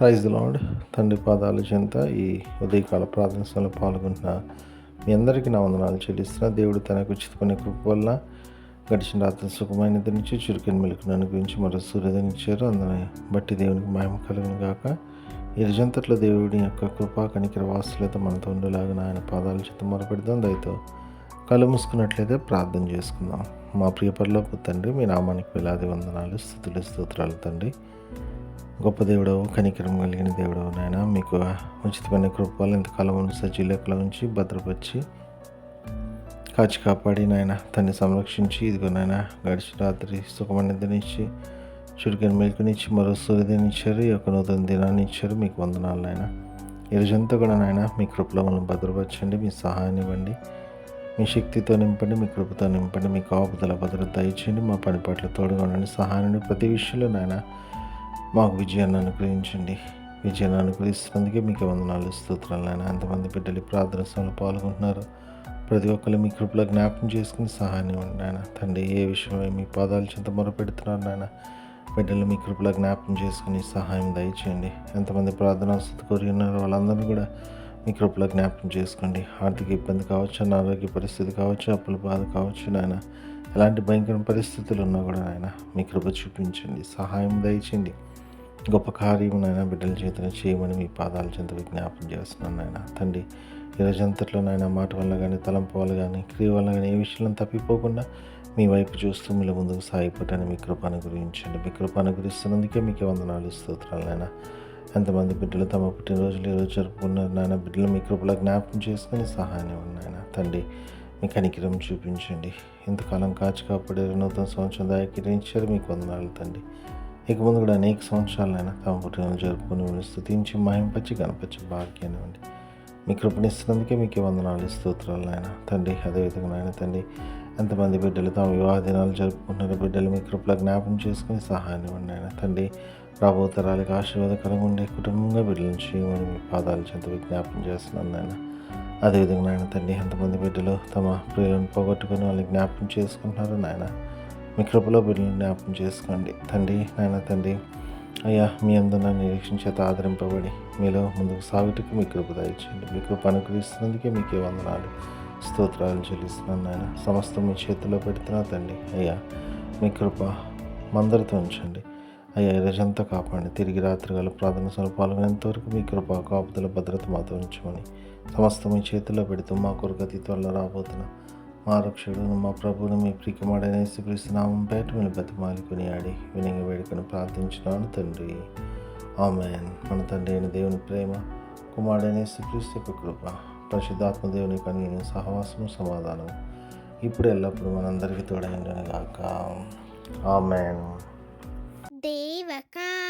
Praise lord తండ్రి పాదాలు చెంత ఈ ఉదయకాల ప్రార్థనలో పాల్గొంటున్న మీ అందరికీ నా వందనాలు చెల్లిస్తున్న. దేవుడు తనకు ఉచితమైన కృప వల్ల గడిచిన రాత్రి సుఖమైన నుంచి చురుకైన మెలుకును అనుగ్రహించి మరో సూర్యోదయనిచ్చారు అందరిని బట్టి దేవునికి మహిమ కలుగును గాక. ఈ రజంతట్లో దేవుడి యొక్క కృపా కనికర వాసులతో మనతో ఉండేలాగా ఆయన పాదాలు చేత మొరపెడదాం. దయతో కళ్ళు మూసుకున్నట్లయితే ప్రార్థన చేసుకుందాం. మా ప్రియపరిలోపు తండ్రి మీ నామానికి వేలాది వందనాలు స్థుతులు స్తోత్రాలు తండ్రి. గొప్ప దేవుడవు కనికరం కలిగిన దేవుడవు నాయన మీకు ఉచితమైన కృపలు ఇంతకాలం ఉన్న సజీలకుల ఉంచి భద్రపరిచి కాచి కాపాడి నాయన తన్ని సంరక్షించి ఇదిగో నాయన గడిచిన రాత్రి సుఖమైన నిద్రనిచ్చి చురుకని మెలుకునిచ్చి మరో సూర్యదినిచ్చారు ఈ యొక్క నూతన దినాన్ని ఇచ్చారు మీకు వందనాలు నాయన. ఈ కూడా నాయన మీ కృపలో మనం భద్రపరచండి మీ సహాయాన్ని ఇవ్వండి మీ శక్తితో నింపండి మీ కృపతో నింపండి మీ కాపుదల భద్రత ఇచ్చేయండి మా పని పట్ల తోడుగా ఉండండి సహాయాన్ని ప్రతి విషయంలో నాయన మాకు విజయాన్ని అనుగ్రహించండి. విజయాన్ని అనుగ్రహిస్తున్నందుకే మీకు వందనాలు స్తోత్రాలు నాయన. ఎంతమంది బిడ్డలు ప్రార్థన సమయంలో పాల్గొంటున్నారు? ప్రతి ఒక్కరు మీ కృపలో జ్ఞాపకం చేసుకుని సహాయాన్ని ఇవ్వండి నాయన. తండ్రి ఏ విషయమై మీ పాదాల చింత మొరపెడుతున్నారు నాయన? బిడ్డలు మీ కృపలో జ్ఞాపకం చేసుకుని సహాయం దయచేయండి. ఎంతమంది ప్రార్థన వసతి కోరి ఉన్నారో వాళ్ళందరినీ కూడా మీ కృపలో జ్ఞాపకం చేసుకోండి. ఆర్థిక ఇబ్బంది కావచ్చు అనారోగ్య పరిస్థితి కావచ్చు అప్పుల బాధ కావచ్చు నాయన. ఎలాంటి భయంకర పరిస్థితులు ఉన్నా కూడా నాయన మీ కృప చూపించండి. సహాయం దయచేయండి. గొప్ప కార్యం నాయన బిడ్డల చేతన చేయమని మీ పాదాల చెంత విజ్ఞాపం చేస్తున్నాను నాయన. తండ్రి ఈ రోజంతట్లో నాయన మాట వల్ల కానీ తలంపు వల్ల కానీ క్రియ వల్ల కానీ ఏ విషయంలో తప్పిపోకుండా మీ వైపు చూస్తూ మీరు ముందుకు సాగిపోవటాన్ని మీ కృప గురించండి. మీ కృప గురిస్తున్నందుకే మీకు వందనాలు స్తోత్రాలు నాయన. ఎంతమంది బిడ్డలు తమ పుట్టినరోజులు ఈరోజు జరుపుకున్నారు నాయన బిడ్డలు మీ కృపలో జ్ఞాపకం చేసుకుని సహాయం ఉన్నాయన తండ్రి మీ కనికిరం చూపించండి. ఇంతకాలం కాచి కాపాడారు నూతన సంవత్సరం దాకిరించారు మీకు వందనాలు తండ్రి. ఇక ముందు కూడా అనేక సంవత్సరాలైనా తమ పుట్టినరోజు జరుపుకుని స్థుతించి మహింపచ్చి గణపచ్చి భాగ్యాన్ని ఇవ్వండి మీ కృపణిస్తున్నందుకే మీకు వందనాలు స్తోత్రాలు నాయన తండ్రి అదేవిధంగా నాయన తండ్రి ఎంతమంది బిడ్డలు తమ వివాహ దినాలు జరుపుకుంటున్నారు బిడ్డలు మీ కృపలో జ్ఞాపం చేసుకుని సహాయాన్ని ఇవ్వండి నాయన. తండ్రి రాబో తరాలకు ఆశీర్వాదకరంగా ఉండే కుటుంబంగా బిడ్డలను చేయమని మీ పాదాలు చెంత విజ్ఞాపం చేస్తున్నాను నాయన. అదేవిధంగా నాయన తండ్రి ఎంతమంది బిడ్డలు తమ ప్రియులను పోగొట్టుకుని వాళ్ళని జ్ఞాపం చేసుకుంటున్నారు నాయన. మీ కృపలో బిడ్డలను జ్ఞాపకం చేసుకోండి. తండ్రి నాయన తండ్రి అయ్యా మీ అందరూ నిరీక్షణ చేత ఆదరింపబడి మీలో ముందుకు సాగుటకు మీ కృప దాయించండి మీ కృప అనుగ్రహిస్తున్నందుకే మీకే వందనాలు. స్తోత్రాలు చెల్లిస్తున్నాను నాయన. సమస్తం మీ చేతిలో పెడుతున్నా తండ్రి అయ్యా మీ కృప మందరితో ఉంచండి. అయ్యా రజంతా కాపాడి కాపాడండి. తిరిగి రాత్రి గల ప్రార్థన సభలో పాల్గొనేంత వరకు మీ కృప కాపుదల భద్రత మాతో ఉంచమని సమస్తం మీ చేతిలో పెడుతూ మా కొరకు అతి త్వరలో రాబోతున్నా. మా రక్షకుడు మా ప్రభువును మీ ప్రికమాడైన యేసుక్రీస్తునామం పేట మీరు బతిమాలి కొనియాడి వినయ వేడుకను ప్రార్థించినాను తండ్రి. ఆమెన్. మన తండ్రి అయిన దేవుని ప్రేమ కుమారుడైన యేసుక్రీస్తు యొక్క కృప పరిశుద్ధాత్మ దేవుని కన్వీని సహవాసము సమాధానం ఇప్పుడు ఎల్లప్పుడూ మనందరికీ తోడైండను గాక ఆమెన్. దేవకా